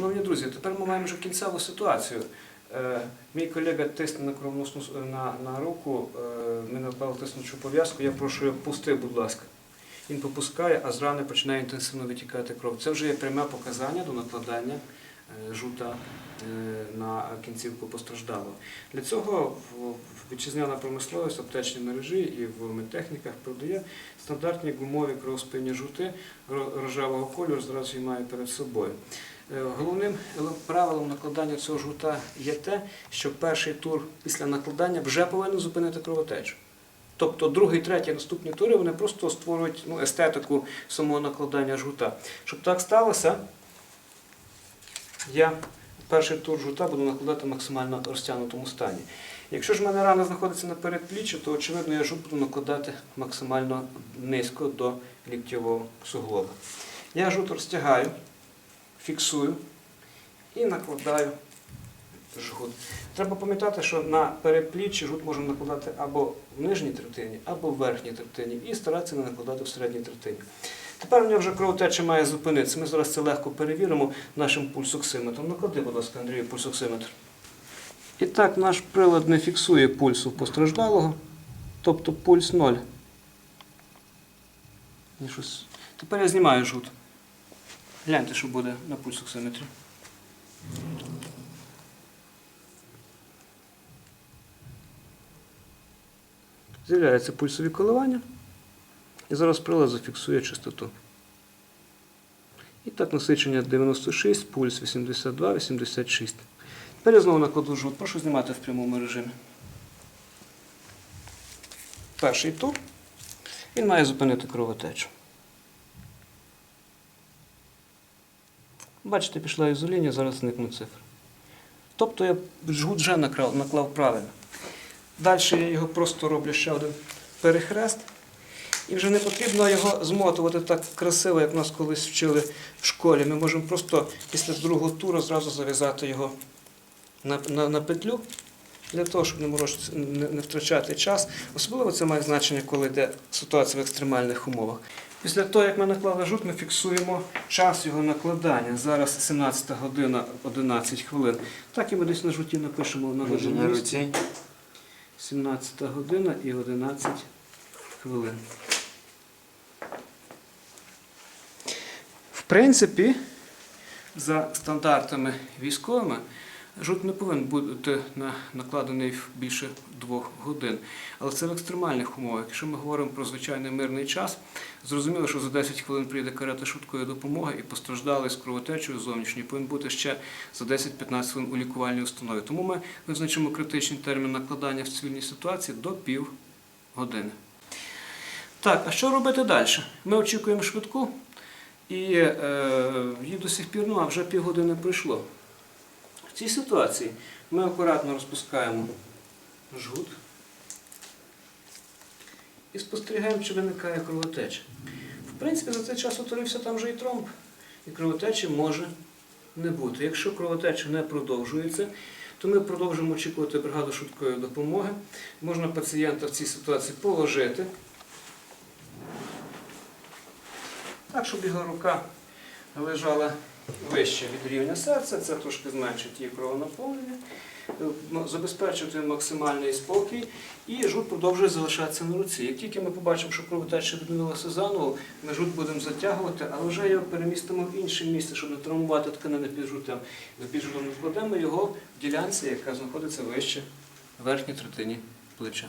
Шановні друзі, тепер ми маємо вже кінцеву ситуацію. Е, мій колега тисне на кровоносну на, на руку, е, ми наклали тиснучу пов'язку. Я прошу його пусти, будь ласка. Він попускає, а з рани починає інтенсивно витікати кров. Це вже є пряме показання до накладання е, жута на кінцівку постраждалого. Для цього вітчизняна промисловість, аптечні мережі і в медтехніках продає стандартні гумові кровоспинні жути ро- рожевого кольору, зразу її маю перед собою. Е, Головним правилом накладання цього жгута є те, що перший тур після накладання вже повинен зупинити кровотечу. Тобто другий, третій, наступні тури вони просто створюють ну, естетику самого накладання жгута. Щоб так сталося, я перший тур жгута буду накладати в максимально розтягнутому стані. Якщо ж в мене рана знаходиться на передпліччі, то очевидно я жгут буду накладати максимально низько до ліктьового суглоба. Я жгут розтягаю, фіксую і накладаю жгут. Треба пам'ятати, що на передпліччі жгут можна накладати або в нижній третині, або в верхній третині, і старатися не накладати в середній третині. Тепер у нього вже кровотеча має зупинитися. Ми зараз це легко перевіримо нашим пульсоксиметром. Наклади, будь ласка, Андрію, пульсоксиметр. І так, наш прилад не фіксує пульсу постраждалого, тобто пульс 0. Тепер я знімаю жгут. Гляньте, що буде на пульсоксиметрі. З'являються пульсові коливання. І зараз прилад зафіксує частоту. І так насичення 96, пульс 82, 86. Тепер я знову накладу жгут. Прошу знімати в прямому режимі. Перший тур. Він має зупинити кровотечу. Бачите, пішла ізолінія, зараз зникнуть цифри. Тобто я жгут вже наклав, наклав правильно. Далі я його просто роблю ще один перехрест. І вже не потрібно його змотувати так красиво, як нас колись вчили в школі. Ми можемо просто після другого туру зразу зав'язати його на, на, на петлю, для того, щоб не, морочити- не, не втрачати час. Особливо це має значення, коли йде ситуація в екстремальних умовах. Після того, як ми наклали жут, ми фіксуємо час його накладання. Зараз 17 година 11 хвилин. Так і ми десь на жуті напишемо на годину. на 17 година і 11 хвилин. В принципі, за стандартами військовими, жут не повинен бути накладений більше двох годин. Але це в екстремальних умовах. Якщо ми говоримо про звичайний мирний час, зрозуміло, що за 10 хвилин прийде карета швидкої допомоги і постраждалий з кровотечею зовнішньою повинен бути ще за 10-15 хвилин у лікувальній установі. Тому ми визначимо критичний термін накладання в цивільній ситуації до пів години. Так, а що робити далі? Ми очікуємо швидку, і е, її до сих пір, ну, а вже півгодини пройшло. В цій ситуації ми акуратно розпускаємо жгут і спостерігаємо, чи виникає кровотеча. В принципі, за цей час утворився там вже і тромб, і кровотечі може не бути. Якщо кровотеча не продовжується, то ми продовжуємо очікувати бригаду швидкої допомоги. Можна пацієнта в цій ситуації положити, так, щоб його рука лежала вище від рівня серця, це трошки зменшить її кровонаповнення, е, забезпечувати максимальний спокій, і жут продовжує залишатися на руці. Як тільки ми побачимо, що кровотеча відновилася заново, ми жут будемо затягувати, але вже його перемістимо в інше місце, щоб не травмувати тканини під жутем. Під жутом складемо його в ділянці, яка знаходиться вище в верхній третині плеча.